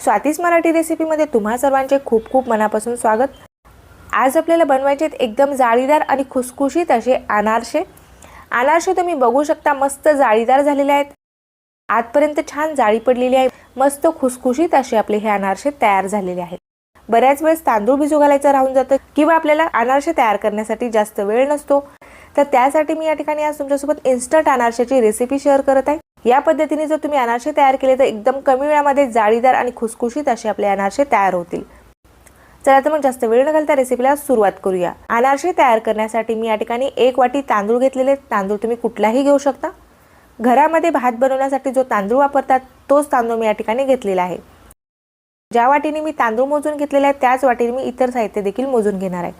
स्वातीस मराठी रेसिपीमध्ये तुम्हा सर्वांचे खूप खूप मनापासून स्वागत. आज आपल्याला बनवायचे आहेत एकदम जाळीदार आणि खुसखुशीत असे अनारसे. अनारसे तुम्ही बघू शकता मस्त जाळीदार झालेले आहेत. आजपर्यंत छान जाळी पडलेली आहे. मस्त खुसखुशीत असे आपले हे अनारसे तयार झालेले आहेत. बऱ्याच वेळेस तांदूळ भिजू घालायचं राहून जातं किंवा आपल्याला अनारसे तयार करण्यासाठी जास्त वेळ नसतो. तर त्यासाठी मी या ठिकाणी आज तुमच्यासोबत इन्स्टंट अनारशाची रेसिपी शेअर करत आहे. या पद्धतीने जर तुम्ही अनारसे तयार केले तर एकदम कमी वेळामध्ये जाळीदार आणि खुसखुशीत असे आपले अनारसे तयार होतील. चला तर मग जास्त वेळ न घालता रेसिपीला सुरुवात करूया. अनारसे तयार करण्यासाठी मी या ठिकाणी एक वाटी तांदूळ घेतलेले तांदूळ तुम्ही कुठलाही घेऊ शकता. घरामध्ये भात बनवण्यासाठी जो तांदूळ वापरतात तोच तांदूळ मी या ठिकाणी घेतलेला आहे. ज्या वाटीने मी तांदूळ मोजून घेतलेले आहे त्याच वाटीने मी इतर साहित्य देखील मोजून घेणार आहे.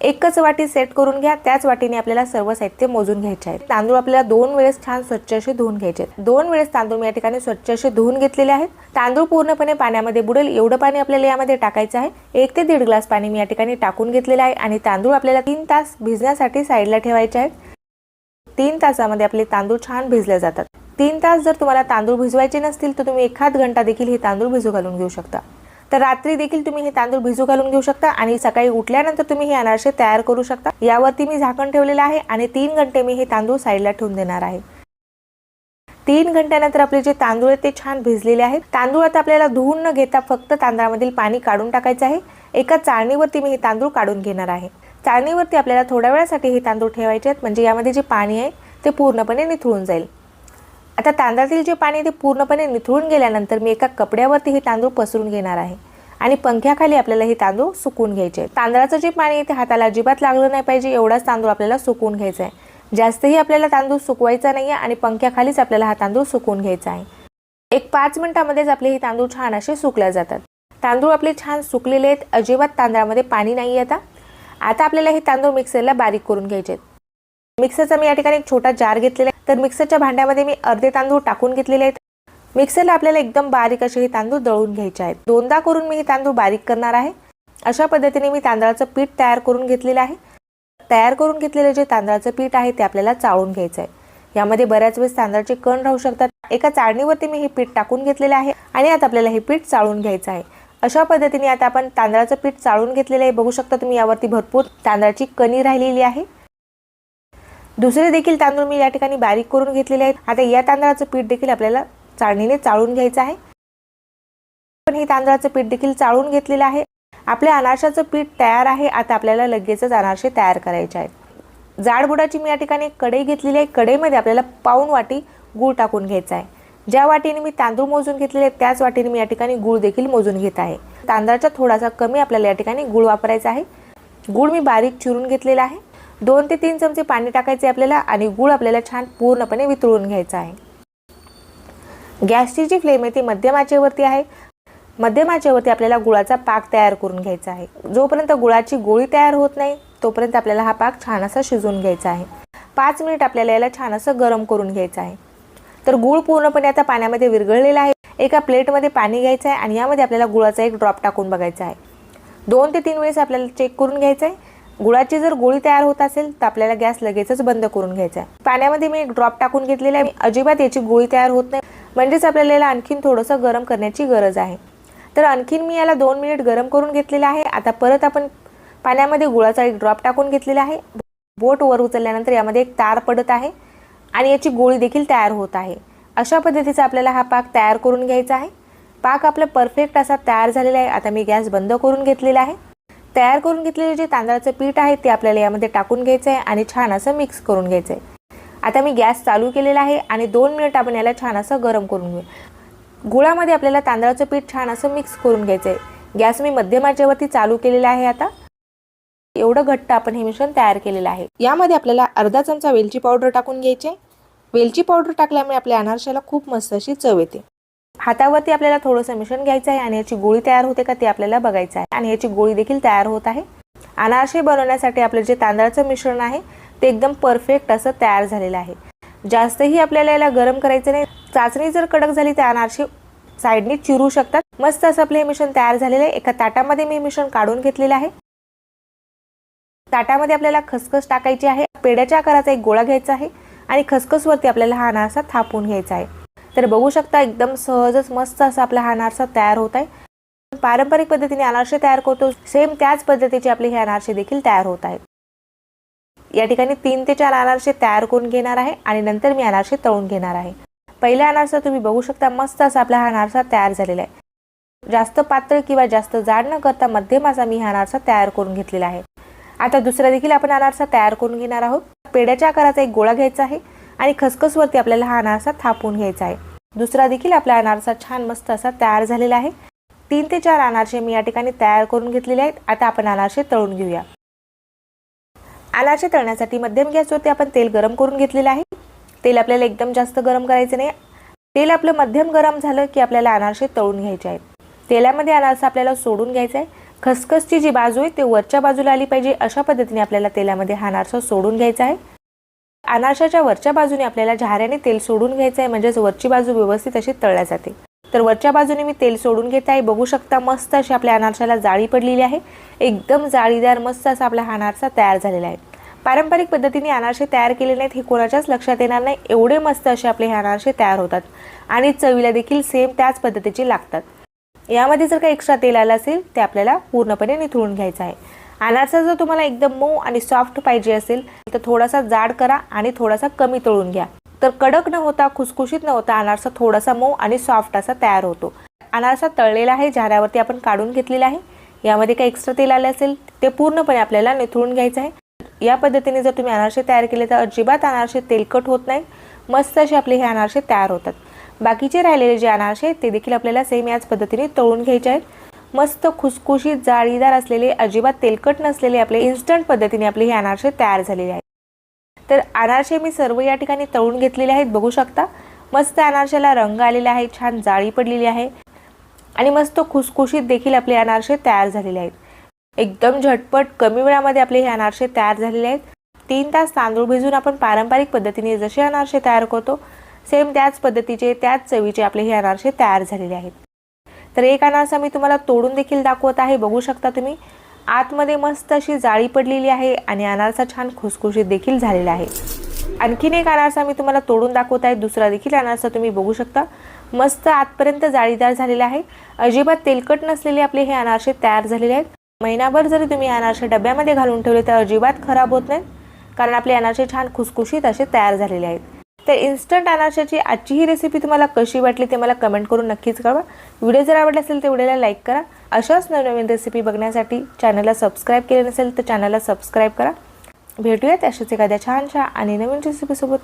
एकच वाटी सेट करून घ्या त्याच वाटीने आपल्याला सर्व साहित्य मोजून घ्यायचे आहे तांदूळ आपल्याला दोन वेळेस छान स्वच्छ असे धुवून घ्यायचे आहेत. दोन वेळेस तांदूळ मी या ठिकाणी स्वच्छ असे धुवून घेतलेले आहेत. तांदूळ पूर्णपणे पाण्यामध्ये बुडेल एवढं पाणी आपल्याला यामध्ये टाकायचं आहे. एक ते दीड ग्लास पाणी मी या ठिकाणी टाकून घेतलेलं आहे आणि तांदूळ आपल्याला तीन तास भिजण्यासाठी साईडला ठेवायचे आहेत. तीन तासामध्ये आपले तांदूळ छान भिजले जातात. तीन तास जर तुम्हाला तांदूळ भिजवायचे नसतील तर तुम्ही एखाद घंटा देखील हे तांदूळ भिजू घालून घेऊ शकता. तर रात्री देखील तुम्ही हे तांदूळ भिजू घालून घेऊ शकता आणि सकाळी उठल्यानंतर तुम्ही हे अनारसे तयार करू शकता. यावरती मी झाकण ठेवलेलं आहे आणि तीन घंटे मी हे तांदूळ साईडला ठेवून देणार आहे. तीन घंट्यानंतर आपले जे तांदूळ आहेत ते छान भिजलेले आहेत. तांदूळ आता आपल्याला धुवून न घेता फक्त तांदळामधील पाणी काढून टाकायचं आहे. एका चाळणीवरती मी हे तांदूळ काढून घेणार आहे. चाळणीवरती आपल्याला थोड्या वेळासाठी हे तांदूळ ठेवायचे आहेत. म्हणजे यामध्ये जे पाणी आहे ते पूर्णपणे निथळून जाईल. आता तांदळातील जे पाणी ते पूर्णपणे निथळून गेल्यानंतर मी एका कपड्यावरती हे तांदूळ पसरून घेणार आहे. आणि पंख्याखाली आपल्याला हे तांदूळ सुकून घ्यायचे आहे. तांदळाचं जे पाणी आहे ते हाताला अजिबात लागलं नाही पाहिजे एवढाच तांदूळ आपल्याला सुकून घ्यायचा आहे. जास्तही आपल्याला तांदूळ सुकवायचा नाही आहे आणि पंख्याखालीच आपल्याला हा तांदूळ सुकून घ्यायचा आहे. एक पाच मिनिटामध्येच आपले हे तांदूळ छान असे सुकल्या जातात. तांदूळ आपले छान सुकलेले आहेत अजिबात तांदळामध्ये पाणी नाही आता. आता आपल्याला हे तांदूळ मिक्सरला बारीक करून घ्यायचे आहेत. मिक्सरचा मी या ठिकाणी एक छोटा जार घेतलेला आहे. तर मिक्सरच्या भांड्यामध्ये मी अर्धे तांदूळ टाकून घेतलेले आहेत. मिक्सरला आपल्याला एकदम बारीक असे हे तांदूळ दळून घ्यायचे आहेत. दोनदा करून मी हे तांदूळ बारीक करणार आहे. अशा पद्धतीने मी तांदळाचं पीठ तयार करून घेतलेलं आहे. तयार करून घेतलेले जे तांदळाचं पीठ आहे ते आपल्याला चाळून घ्यायचं आहे. यामध्ये बऱ्याच वेळेस तांदळाचे कण राहू शकतात. एका चाळणीवरती मी हे पीठ टाकून घेतलेले आहे आणि आता आपल्याला हे पीठ चाळून घ्यायचं आहे. अशा पद्धतीने आता आपण तांदळाचं पीठ चाळून घेतलेलं आहे. बघू शकता तुम्ही यावरती भरपूर तांदळाची कणी राहिलेली आहे. दुसरे देखील तांदूळ मी या ठिकाणी बारीक करून घेतलेले आहेत. आता या तांदळाचं पीठ देखील आपल्याला चाळणीने चाळून घ्यायचं आहे. पण हे तांदळाचं पीठ देखील चाळून घेतलेलं आहे. आपल्या अनारशाचं पीठ तयार आहे. आता आपल्याला लगेचच अनारसे तयार करायचे आहेत. जाडबुडाची मी या ठिकाणी कढई घेतलेली आहे. कढईमध्ये आपल्याला पाऊन वाटी गूळ टाकून घ्यायचा आहे. ज्या वाटीने मी तांदूळ मोजून घेतलेले आहेत त्याच वाटीने मी या ठिकाणी गूळ देखील मोजून घेत आहे. तांदळाचा थोडासा कमी आपल्याला या ठिकाणी गूळ वापरायचा आहे. गूळ मी बारीक चिरून घेतलेला आहे. दोन ते तीन चमचे पाणी टाकायचे आपल्याला आणि गूळ आपल्याला छान पूर्णपणे वितळून घ्यायचा आहे. गॅसची जी फ्लेम आहे ती मध्यम आचेवरती आहे. मध्यम आचेवरती आपल्याला गुळाचा पाक तयार करून घ्यायचा आहे. जोपर्यंत गुळाची गोळी तयार होत नाही तोपर्यंत आपल्याला हा पाक छान असा शिजवून घ्यायचा आहे. पाच मिनिट आपल्याला याला छान असं गरम करून घ्यायचं आहे. तर गुळ पूर्णपणे आता पाण्यामध्ये विरघळलेला आहे. एका प्लेटमध्ये पाणी घ्यायचं आहे आणि यामध्ये आपल्याला गुळाचा एक ड्रॉप टाकून बघायचा आहे. दोन ते तीन वेळेस आपल्याला चेक करून घ्यायचं आहे. गुळाची जर गोळी तयार होत असेल तर आपल्याला गॅस लगेचच बंद करून घ्यायचा आहे. पाण्यामध्ये मी एक ड्रॉप टाकून घेतलेला आहे. अजिबात याची गोळी तयार होत नाही. म्हणजेच आपल्याला याला आणखीन थोडंसं गरम करण्याची गरज आहे. तर आणखीन मी याला दोन मिनिट गरम करून घेतलेलं आहे. आता परत आपण पाण्यामध्ये गुळाचा एक ड्रॉप टाकून घेतलेला आहे. बोट वर उचलल्यानंतर यामध्ये एक तार पडत आहे आणि याची गोळी देखील तयार होत आहे. अशा पद्धतीचा आपल्याला हा पाक तयार करून घ्यायचा आहे. पाक आपला परफेक्ट असा तयार झालेला आहे. आता मी गॅस बंद करून घेतलेला आहे. तयार करून घेतलेले जे तांदळाचं पीठ आहे ते आपल्याला यामध्ये टाकून घ्यायचं आहे आणि छान असं मिक्स करून घ्यायचं आहे आता मी गॅस चालू केलेला आहे आणि दोन मिनिट आपण याला छान असं गरम करून घेऊ. गुळामध्ये आपल्याला तांदळाचं पीठ छान असं मिक्स करून घ्यायचं आहे गॅस मी मध्यमाच्यावरती चालू केलेला आहे आता. एवढं घट्ट आपण हे मिश्रण तयार केलेलं आहे. यामध्ये आपल्याला अर्धा चमचा वेलची पावडर टाकून घ्यायचे वेलची पावडर टाकल्यामुळे आपल्या अनारशाला खूप मस्त अशी चव येते. हातावरती आपल्याला थोडंसं मिश्रण घ्यायचं आहे आणि याची गोळी तयार होते का ते आपल्याला बघायचं आहे. आणि याची गोळी देखील तयार होत आहे. अनारसे बनवण्यासाठी आपलं जे तांदळाचं मिश्रण आहे ते एकदम परफेक्ट असं तयार झालेलं आहे. जास्तही आपल्याला याला गरम करायचं नाही. चाचणी जर कडक झाली तर अनारसे साईडने चिरू शकतात. मस्त असं आपलं हे मिश्रण तयार झालेलं आहे. एका ताटामध्ये मी मिश्रण काढून घेतलेलं आहे. ताटामध्ये आपल्याला खसखस टाकायची आहे. पेड्याच्या आकाराचा एक गोळा घ्यायचा आहे आणि खसखसवरती आपल्याला हा अनारसा थापून घ्यायचा आहे. तर बघू शकता एकदम सहजच मस्त असा आपला हा अनारसा तयार होत आहे. पारंपरिक पद्धतीने अनारसे तयार करतो सेम त्याच पद्धतीचे आपले हे अनारसे देखील तयार होत आहेत. या ठिकाणी तीन ते चार अनारसे तयार करून घेणार आहे आणि नंतर मी अनारसे तळून घेणार आहे. पहिला अनारसा तुम्ही बघू शकता मस्त असा आपला हा अनारसा तयार झालेला आहे. जास्त पातळ किंवा जास्त जाड न करता मध्यम असा मी हा अनारसा तयार करून घेतलेला आहे. आता दुसरा देखील आपण अनारसा तयार करून घेणार आहोत. पेड्याच्या आकाराचा एक गोळा घ्यायचा आहे आणि खसखसवरती आपल्याला हा अनारसा थापून घ्यायचा आहे. दुसरा देखील आपला अनारसा छान मस्त असा तयार झालेला आहे. तीन ते चार अनारसे मी या ठिकाणी तयार करून घेतलेले आहेत. आता आपण अनारसे तळून घेऊया. अनारसे तळण्यासाठी मध्यम गॅसवरती आपण तेल गरम करून घेतलेलं आहे. तेल आपल्याला एकदम जास्त गरम करायचं नाही. तेल आपलं मध्यम गरम झालं की आपल्याला अनारसे तळून घ्यायचे आहेत. तेलामध्ये अनारसा आपल्याला सोडून घ्यायचा आहे खसखसची जी बाजू आहे ते वरच्या बाजूला आली पाहिजे. अशा पद्धतीने आपल्याला तेलामध्ये हा अनारसा सोडून घ्यायचा आहे. अनारशाच्या वरच्या बाजूने आपल्याला झाऱ्याने तेल सोडून घ्यायचं आहे म्हणजेच वरची बाजू व्यवस्थित अशी तळल्या जाते. तर वरच्या बाजूने मी तेल सोडून घेत आहे. बघू शकता मस्त अशी आपल्या अनारशाला जाळी पडलेली आहे. एकदम जाळीदार मस्त असा आपला हा अनारसा तयार झालेला आहे. पारंपरिक पद्धतीने अनारसे तयार केले नाहीत हे कोणाच्याच लक्षात येणार नाही. एवढे मस्त असे आपले हे अनारसे तयार होतात आणि चवीला देखील सेम त्याच पद्धतीचे लागतात. यामध्ये जर का एक्स्ट्रा तेल आलं असेल ते आपल्याला पूर्णपणे निथळून घ्यायचं आहे. अनारसा जर तुम्हाला एकदम मऊ आणि सॉफ्ट पाहिजे असेल तर थोडासा जाड करा आणि थोडासा कमी तळून घ्या. तर कडक न होता खुसखुशीत न होता अनारसा थोडासा मऊ आणि सॉफ्ट असा तयार होतो. अनारसा तळलेला आहे झाऱ्यावरती आपण काढून घेतलेला आहे. यामध्ये काही एक्स्ट्रा तेल आले असेल ते पूर्णपणे आपल्याला निथळून घ्यायचं आहे. या पद्धतीने जर तुम्ही अनारसे तयार केले तर अजिबात अनारसे तेलकट होत नाही. मस्त असे आपले हे अनारसे तयार होतात. बाकीचे राहिलेले जे अनारसे आहेत ते देखील आपल्याला सेम याच पद्धतीने तळून घ्यायचे आहेत. मस्त खुसखुशीत जाळीदार असलेले अजिबात तेलकट नसलेले आपले इन्स्टंट पद्धतीने आपले हे अनारसे तयार झालेले आहेत. तर अनारसे मी सर्व या ठिकाणी तळून घेतलेले आहेत बघू शकता. मस्त अनारशाला रंग आलेला आहे छान जाळी पडलेली आहे. आणि मस्त खुसखुशीत देखील आपले अनारसे तयार झालेले आहेत. एकदम झटपट कमी वेळामध्ये आपले हे अनारसे तयार झालेले आहेत. तीन तास तांदूळ भिजून आपण पारंपरिक पद्धतीने जसे अनारसे तयार करतो सेम त्याच पद्धतीचे त्याच चवीचे आपले हे अनारसे तयार झालेले आहेत. तर एक अनारसा मी तुम्हाला तोडून देखील दाखवत आहे. बघू शकता तुम्ही. आतमध्ये मस्त अशी जाळी पडलेली आहे आणि अनारसा छान खुसखुशीत देखील झालेला आहे. आणखीन एक अनारसा मी तुम्हाला तोडून दाखवत आहे. दुसरा देखील अनारसा तुम्ही बघू शकता. मस्त आतपर्यंत जाळीदार झालेला आहे. अजिबात तेलकट नसलेले आपले हे अनारसे तयार झालेले आहेत. महिनाभर जरी तुम्ही अनारसे डब्यामध्ये घालून ठेवले तर अजिबात खराब होत नाहीत. कारण आपले अनारसे छान खुसखुशीत असे तयार झालेले आहेत. तर इन्स्टंट अनारशाची आजची ही रेसिपी तुम्हाला कशी वाटली ते मला कमेंट करून नक्कीच कळवा. व्हिडिओ जर आवडला असेल तर व्हिडिओला लाईक करा. अशाच नवनवीन रेसिपी बघण्यासाठी चॅनलला सबस्क्राईब केले नसेल तर चॅनलला सबस्क्राईब करा. भेटूयात अशाच एखाद्या छानशा आणि नवीन रेसिपीसोबत